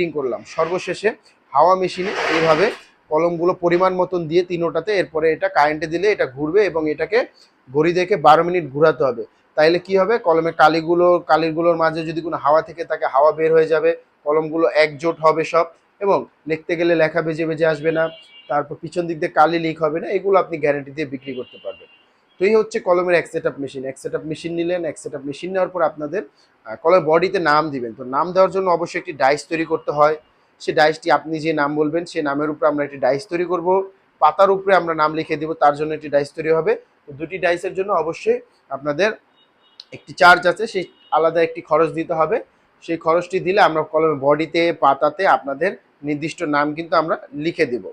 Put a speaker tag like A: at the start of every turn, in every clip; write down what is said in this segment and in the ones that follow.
A: Fitting করলাম। সর্বশেষে হাওয়া মেশিনে এইভাবে কলমগুলো পরিমাণ মতন দিয়ে তিনোটাতে এরপরে এটা কারেন্টে দিলে এটা ঘুরবে এবং এটাকে ঘড়ি দেখে বারো মিনিট ঘোরাতে হবে। তাইলে কি হবে? কলমের কালিগুলো কালিগুলোর মাঝে যদি কোনো হাওয়া থেকে থাকে, হাওয়া বের হয়ে যাবে। কলমগুলো একজোট হবে সব এবং লিখতে গেলে লেখা বেজে বেজে আসবে না। তারপর পিছন দিক দিয়ে কালি লিক হবে না। এগুলো আপনি গ্যারেন্টি দিয়ে বিক্রি করতে পারবেন। তো এই হচ্ছে কলমের এক সেট মেশিন এক সেট মেশিন নিলেন, এক সেট মেশিন নেওয়ার পর আপনাদের কলমের বডিতে নাম দিবেন। তো নাম দেওয়ার জন্য অবশ্যই একটি ডাইস তৈরি করতে হয়। সেই ডাইসটি আপনি যে নাম বলবেন সেই নামের উপরে আমরা একটি ডাইস তৈরি করব। পাতার উপরে আমরা নাম লিখে দিব, তার জন্য একটি ডাইস তৈরি হবে। তো দুটি ডাইসের জন্য অবশ্যই আপনাদের একটি চার্জ আছে, সেই আলাদা একটি খরচ দিতে হবে। সেই খরচটি দিলে আমরা কলমের বডিতে, পাতাতে আপনাদের নির্দিষ্ট নাম কিন্তু আমরা লিখে দেব।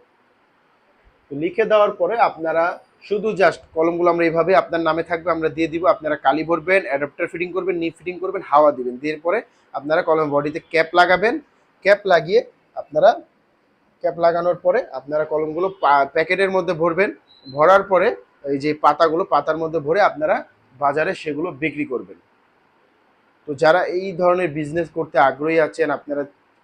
A: লিখে দেওয়ার পরে আপনারা শুধু জাস্ট কলমগুলো আমরা এইভাবে আপনার নামে থাকবে, আমরা দিয়ে দিব, আপনারা কালি ভরবেন অ্যাডাপ্টার ফিটিং করবেন নি ফিটিং করবেন, হাওয়া দিবেন। দিয়ে পরে আপনারা কলম বডিতে ক্যাপ লাগাবেন। ক্যাপ লাগিয়ে আপনারা ক্যাপ লাগানোর পরে আপনারা কলমগুলো প্যাকেটের মধ্যে ভরবেন। ভরার পরে এই যে পাতাগুলো, পাতার মধ্যে ভরে আপনারা বাজারে সেগুলো বিক্রি করবেন। তো যারা এই ধরনের বিজনেস করতে আগ্রহী আছেন, আপনারা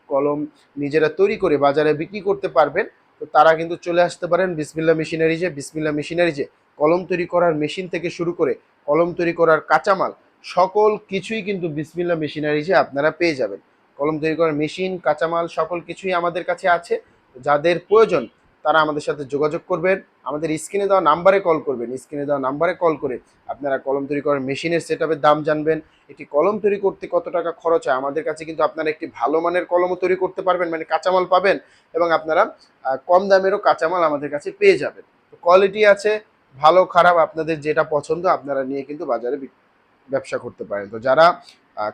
A: কলম নিজেরা তৈরি করে বাজারে বিক্রি করতে পারবেন। তো তারা কিন্তু চলে আসতে পারেন বিসমিল্লা মেশিনারিজে বিসমিল্লা মেশিনারিজে কলম তৈরি করার মেশিন থেকে শুরু করে কলম তৈরি করার কাঁচামাল, সকল কিছুই কিন্তু বিসমিল্লা মেশিনারিজে আপনারা পেয়ে যাবেন। কলম তৈরি করার মেশিন, কাঁচামাল, সকল কিছুই আমাদের কাছে আছে। যাদের প্রয়োজন তারা আমাদের সাথে যোগাযোগ করবেন। আমাদের স্ক্রিনে দেওয়া নাম্বারে কল করবেন। স্ক্রিনে দেওয়া নাম্বারে কল করে আপনারা কলম তৈরি করার মেশিনের সেট দাম জানবেন। একটি কলম তৈরি করতে কত টাকা খরচ হয়? আমাদের কাছে কিন্তু আপনারা একটি ভালো মানের কলমও তৈরি করতে পারবেন মানে কাঁচামাল পাবেন এবং আপনারা কম দামেরও কাঁচামাল আমাদের কাছে পেয়ে যাবেন। তো কোয়ালিটি আছে, ভালো, খারাপ, আপনাদের যেটা পছন্দ আপনারা নিয়ে কিন্তু বাজারে ব্যবসা করতে পারেন। তো যারা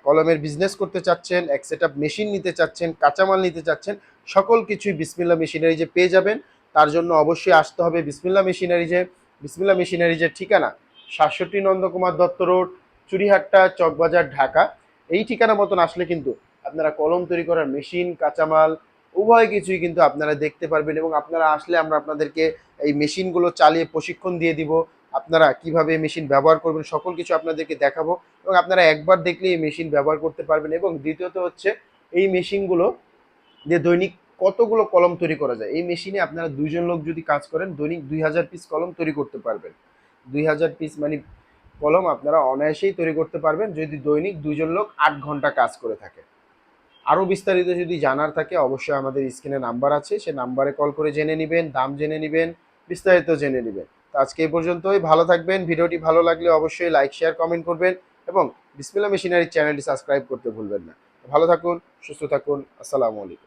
A: কলমের বিজনেস করতে চাচ্ছেন, এক সেট মেশিন নিতে চাচ্ছেন, কাঁচামাল নিতে চাচ্ছেন, সকল কিছুই বিসমিল্লা মেশিনারি যে পেয়ে যাবেন। তার জন্য অবশ্যই আসতে হবে বিসমিল্লা মেশিনারি যে বিসমিল্লা মেশিনারি যে ঠিকানা সাতষট্টি নন্দকুমার দত্ত রোড চুরিহাট্টা চকবাজার, ঢাকা। এই ঠিকানা মতন আসলে কিন্তু আপনারা কলম তৈরি করার মেশিন, কাঁচামাল, উভয় কিছুই কিন্তু আপনারা দেখতে পারবেন এবং আপনারা আসলে আমরা আপনাদেরকে এই মেশিনগুলো চালিয়ে প্রশিক্ষণ দিয়ে দিব। আপনারা কীভাবে মেশিন ব্যবহার করবেন সকল কিছু আপনাদেরকে দেখাবো এবং আপনারা একবার দেখলে এই মেশিন ব্যবহার করতে পারবেন এবং দ্বিতীয়ত হচ্ছে এই মেশিনগুলো যে দৈনিক কতগুলো কলম তৈরি করা যায়? এই মেশিনে আপনারা দুইজন লোক যদি কাজ করেন, দৈনিক দুই হাজার পিস কলম তৈরি করতে পারবেন। দুই হাজার পিস মানে কলম আপনারা অনায়াসেই তৈরি করতে পারবেন যদি দৈনিক দুজন লোক আট ঘণ্টা কাজ করে থাকে। আরও বিস্তারিত যদি জানার থাকে, অবশ্যই আমাদের স্ক্রিনে নাম্বার আছে। সে নাম্বারে কল করে জেনে নেবেন, দাম জেনে নেবেন, বিস্তারিত জেনে নেবেন। তো আজকে এই পর্যন্তই। ভালো থাকবেন। ভিডিওটি ভালো লাগলে অবশ্যই লাইক শেয়ার কমেন্ট করবেন এবং বিসমিল্লা মেশিনারি চ্যানেলটি সাবস্ক্রাইব করতে ভুলবেন না। ভালো থাকুন, সুস্থ থাকুন। আসসালামু আলাইকুম।